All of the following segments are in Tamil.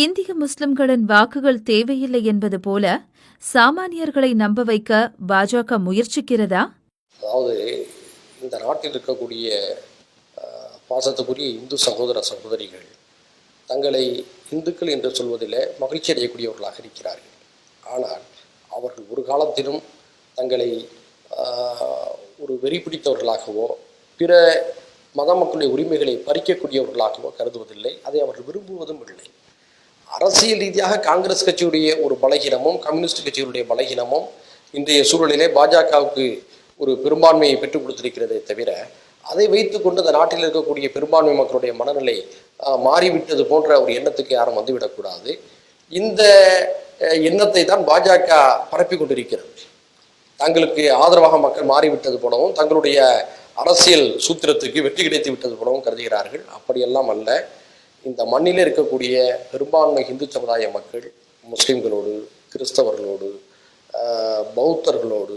இந்திய முஸ்லிம்களின் வாக்குகள் தேவையில்லை என்பது போல சாமானியர்களை நம்ப வைக்க பாஜக முயற்சிக்கிறதா? அதாவது இந்த நாட்டில் இருக்கக்கூடிய பாசத்துக்குரிய இந்து சகோதர சகோதரிகள் தங்களை இந்துக்கள் என்று சொல்வதில் மகிழ்ச்சி அடையக்கூடியவர்களாக இருக்கிறார்கள். ஆனால் அவர்கள் ஒரு காலத்திலும் தங்களை ஒரு வெறி பிடித்தவர்களாகவோ பிற மத மக்களுடைய உரிமைகளை பறிக்கக்கூடியவர்களாகவோ கருதுவதில்லை. அதை அவர்கள் விரும்புவதும் இல்லை. அரசியல் ரீதியாக காங்கிரஸ் கட்சியுடைய ஒரு பலகீனமும் கம்யூனிஸ்ட் கட்சியுடைய பலகீனமும் இன்றைய சூழலிலே பாஜகவுக்கு ஒரு பெரும்பான்மையை பெற்றுக் கொடுத்திருக்கிறதே தவிர அதை வைத்துக்கொண்டு அந்த நாட்டில் இருக்கக்கூடிய பெரும்பான்மை மக்களுடைய மனநிலை மாறிவிட்டது போன்ற ஒரு எண்ணத்துக்கு யாரும் வந்துவிடக்கூடாது. இந்த எண்ணத்தை தான் பாஜக பரப்பி கொண்டிருக்கிறது. தங்களுக்கு ஆதரவாக மக்கள் மாறிவிட்டது போலவும் தங்களுடைய அரசியல் சூத்திரத்துக்கு வெற்றி கிடைத்து விட்டது போலவும் கருதுகிறார்கள். அப்படியெல்லாம் அல்ல. இந்த மண்ணில் இருக்கக்கூடிய பெரும்பான்மை இந்து சமுதாய மக்கள் முஸ்லிம்களோடு கிறிஸ்தவர்களோடு பௌத்தர்களோடு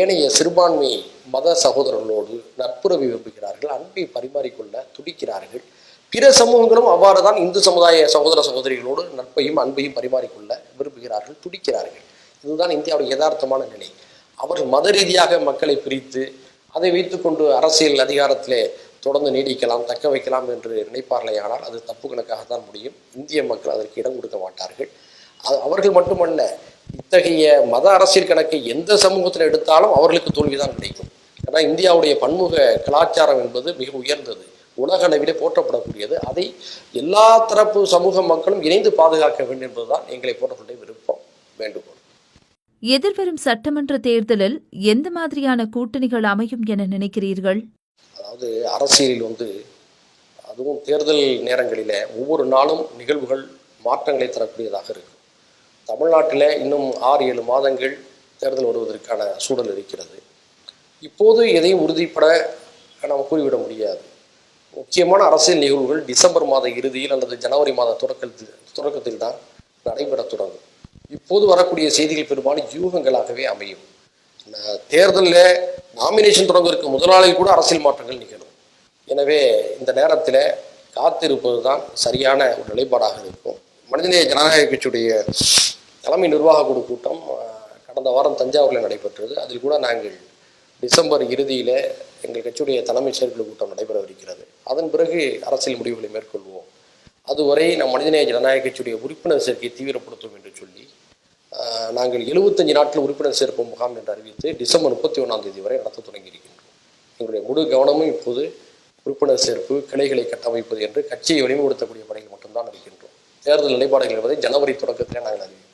ஏனைய சிறுபான்மை மத சகோதரர்களோடு நட்புறவு விரும்புகிறார்கள் அன்பை பரிமாறிக்கொள்ள துடிக்கிறார்கள். பிற சமூகங்களும் அவ்வாறு தான் இந்து சமுதாய சகோதர சகோதரிகளோடு நட்பையும் அன்பையும் பரிமாறிக்கொள்ள விரும்புகிறார்கள் துடிக்கிறார்கள். இதுதான் இந்தியாவுடைய யதார்த்தமான நிலை. அவர்கள் மத ரீதியாக மக்களை பிரித்து அதை வைத்துக்கொண்டு அரசியல் அதிகாரத்திலே தொடர்ந்து நீடிக்கலாம் தக்க வைக்கலாம் என்று நினைப்பார்களே ஆனால் அது தப்பு கணக்காகத்தான் முடியும். இந்திய மக்கள் அதற்கு இடம் கொடுக்க மாட்டார்கள். அது அவர்கள் மட்டுமல்ல இத்தகைய மத அரசியல் கணக்கை எந்த சமூகத்தில் எடுத்தாலும் அவர்களுக்கு தோல்விதான் கிடைக்கும். ஏன்னா இந்தியாவுடைய பன்முக கலாச்சாரம் என்பது மிக உயர்ந்தது. உலக அளவிலே போற்றப்படக்கூடியது. அதை எல்லா தரப்பு சமூக மக்களும் இணைந்து பாதுகாக்க வேண்டும் என்பதுதான் எங்களை போன்றவர்களுடைய விருப்பம் வேண்டுகோள். எதிர்வரும் சட்டமன்ற தேர்தலில் எந்த மாதிரியான கூட்டணிகள் அமையும் என நினைக்கிறீர்கள்? அதாவது அரசியலில் வந்து அதுவும் தேர்தல் நேரங்களில் ஒவ்வொரு நாளும் நிகழ்வுகள் மாற்றங்களை தரக்கூடியதாக இருக்கும் தமிழ்நாட்டில் இன்னும் ஆறு ஏழு மாதங்கள் தேர்தல் வருவதற்கான சூழல் இருக்கிறது. இப்போது எதையும் உறுதிப்பட நாம் கூறிவிட முடியாது. முக்கியமான அரசியல் நிகழ்வுகள் டிசம்பர் மாத இறுதியில் அல்லது ஜனவரி மாத தொடக்கத்தில் தொடக்கத்தில் தான் நடைபெற தொடங்கும். இப்போது வரக்கூடிய செய்திகள் பெரும்பாலும் யூகங்களாகவே அமையும். தேர்தலில் நாமினேஷன் தொடங்குவதற்கு முதல் நாளில் கூட அரசியல் மாற்றங்கள் நிகழும். எனவே இந்த நேரத்தில் காத்திருப்பது தான் சரியான ஒரு நிலைப்பாடாக இருக்கும். மனிதநேய ஜனநாயக கட்சியுடைய தலைமை நிர்வாக குழு கூட்டம் கடந்த வாரம் தஞ்சாவூரில் நடைபெற்றது. அதில் கூட நாங்கள் டிசம்பர் இறுதியில் எங்கள் கட்சியுடைய தலைமை செயற்குழு கூட்டம் நடைபெறவிருக்கிறது. அதன் பிறகு அரசியல் முடிவுகளை மேற்கொள்வோம். அதுவரை நம் மனிதநேய ஜனநாயக கட்சியுடைய உறுப்பினர் சேர்க்கையை தீவிரப்படுத்தும் என்று நாங்கள் எழுபத்தஞ்சு நாட்கள் உறுப்பினர் சேர்ப்பு முகாம் என்று அறிவித்து டிசம்பர் முப்பத்தி ஒன்றாம் தேதி வரை நடத்த தொடங்கியிருக்கின்றோம். எங்களுடைய முழு கவனமும் இப்போது உறுப்பினர் சேர்ப்பு கிளைகளை கட்டமைப்பது என்று கட்சியை வலிமைப்படுத்தக்கூடிய பணிகள் மட்டும்தான் இருக்கின்றோம். தேர்தல் நிலைப்பாடுகள் என்பதை ஜனவரி தொடக்கத்திலே நாங்கள் அறிவிப்போம்